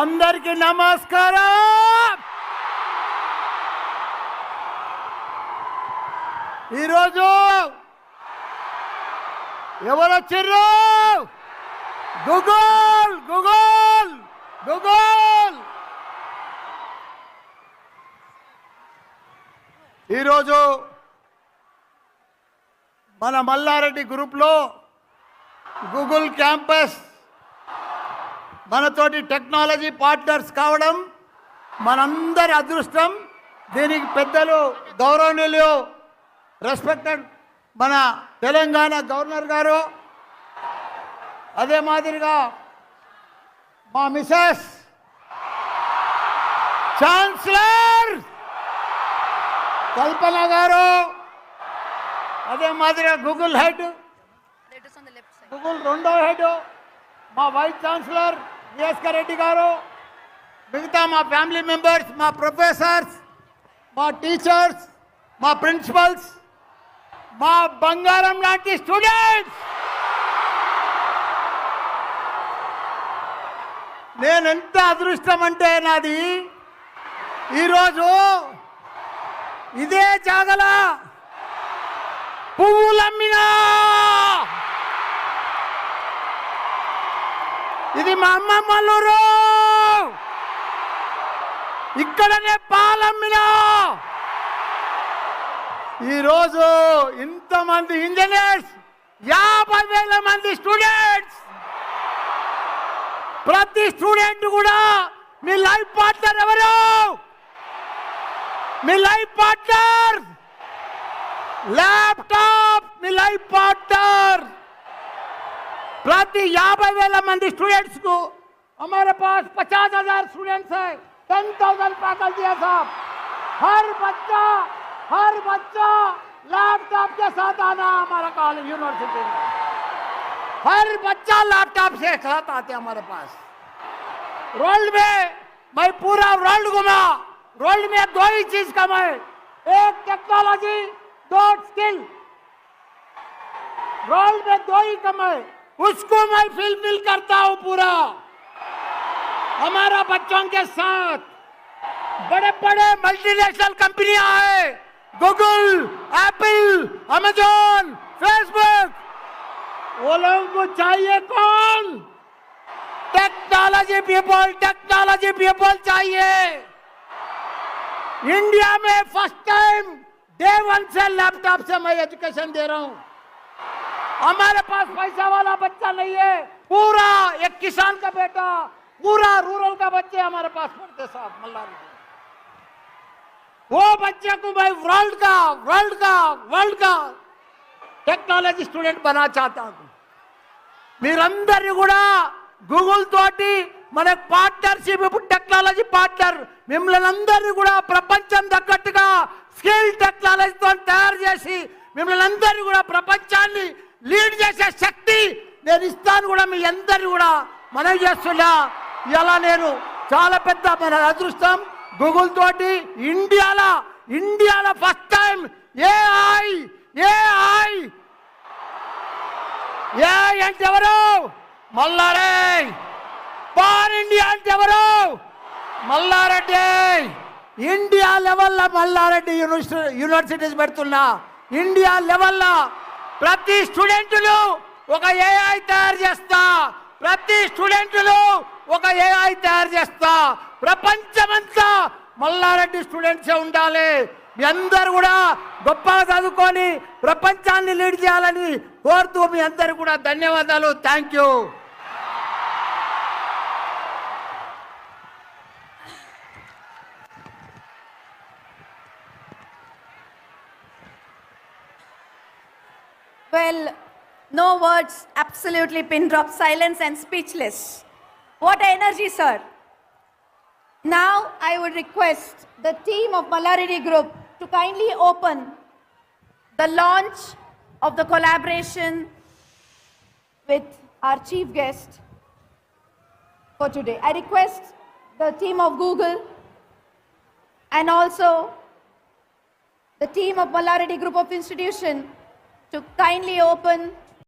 అందరికి నమస్కారం. ఈరోజు ఎవరు వచ్చిర్రు గూగుల్ గూగుల్ గూగుల్. ఈరోజు మన మల్లారెడ్డి గ్రూప్లో గూగుల్ క్యాంపస్ మనతోటి టెక్నాలజీ పార్ట్నర్స్ కావడం మనందరి అదృష్టం. దీనికి పెద్దలు గౌరవనీయులు రెస్పెక్టెడ్ మన తెలంగాణ గవర్నర్ గారు. అదే మాదిరిగా మా మిసెస్ ఛాన్సలర్ కల్పన గారు. అదే మాదిరిగా గూగుల్ హెడ్. గూగుల్ రెండో హెడ్ మా వైస్ ఛాన్సలర్ విఎస్కర్ రెడ్డి గారు. మిగతా మా ఫ్యామిలీ మెంబర్స్ మా ప్రొఫెసర్స్ మా టీచర్స్ మా ప్రిన్సిపల్స్ మా బంగారం లాంటి స్టూడెంట్స్. నేను ఎంత అదృష్టం అంటే నాది ఈరోజు ఇదే జాగల పువ్వులమ్మినా ఇది మా అమ్మమ్మలూరు ఇక్కడనే పాలమ్మినా ఈరోజు ఇంతమంది ఇంజనీర్స్ యాభై వేల మంది స్టూడెంట్స్. ప్రతి స్టూడెంట్ కూడా మీ లైఫ్ పార్ట్నర్ ఎవరు? మీ లైఫ్ పార్ట్నర్. ల్యాప్టాప్ మీ లైఫ్ పార్ట్నర్. प्रति याभై వేల మంది स्टूडेंट्स को हमारे पास पचास हजार स्टूडेंट्स है टेन थाउजेंड फैकल्टी है साहब हर बच्चा हर बच्चा लैपटॉप के साथ आना है हमारा कॉलेज यूनिवर्सिटी में हर बच्चा लैपटॉप से साथ आते हैं हमारे पास वर्ल्ड में मैं पूरा वर्ल्ड घुमा वर्ल्ड में दो ही चीज कमाए एक टेक्नोलॉजी दो स्किल वर्ल्ड में दो ही कमाए उसको मैं फिलफिल करता हूँ पूरा। हमारा बच्चों के साथ बड़े बड़े मल्टीनेशनल कंपनियाँ हैं गूगल एप्पल अमेजोन फेसबुक वो लोगों को चाहिए कौन? टेक्नोलॉजी पीपल टेक्नोलॉजी पीपल चाहिए। इंडिया में फ़र्स्ट टाइम डे वन से लैपटॉप से मैं एजुकेशन दे रहा हूँ। हमारे पास पैसा वाला बच्चा नहीं है पूरा एक किसान का बेटा पूरा रूरल का बच्चे हमारे पास पढ़ते साहब मल्लारी में। वो बच्चे को मैं वर्ल्ड का वर्ल्ड का वर्ल्ड का టెక్నాలజీ స్టూడెంట్ బనా చాతా హूं మీరందరినీ కూడా గూగుల్ తోటి మన పార్ట్నర్షిప్ ఇప్పుడు టెక్నాలజీ పార్ట్నర్ మిమ్మల్ని అందరినీ కూడా ప్రపంచం తగ్గట్టుగా స్కిల్ టెక్నాలజీతో తయారు చేసి మిమ్మల్ని అందరినీ కూడా ప్రపంచాన్ని లీడ్ చేసే శక్తి నేను ఇస్తాను కూడా మీ అందరినీ కూడా మనం చేస్తున్నా. ఇలా నేను చాలా పెద్ద మన అదృష్టం గూగుల్ తోటి ఇండియాలో ఇండియాలో ఫస్ట్ టైం ఏఐ ఏఐ ఏ అంటే ఎవరు? మల్లారే పాన్ ఇండియా అంటే ఎవరు? మల్లారెడ్డి. ఇండియా లెవెల్లో మల్లారెడ్డి యూనివర్సిటీ యూనివర్సిటీస్ పెడుతున్నా. ఇండియా లెవెల్లో ప్రతి స్టూడెంట్లు ఒక ఏఐ తయారు చేస్తా. ప్రతి స్టూడెంట్లు ఒక ఏఐ తయారు చేస్తా. ప్రపంచమంతా మల్లారెడ్డి స్టూడెంట్సే ఉండాలి. మీ అందరు కూడా గొప్పగా చదువుకొని ప్రపంచాన్ని లీడ్ చేయాలని కోరుతూ మీ అందరు కూడా ధన్యవాదాలు. Thank you Well, no words, absolutely pin drop silence and speechless. What energy, sir. Now I would request the team of Malaridi Group to kindly open the launch of the collaboration with our chief guest for today. I request the team of Google and also the team of Malaridi Group of Institution to kindly open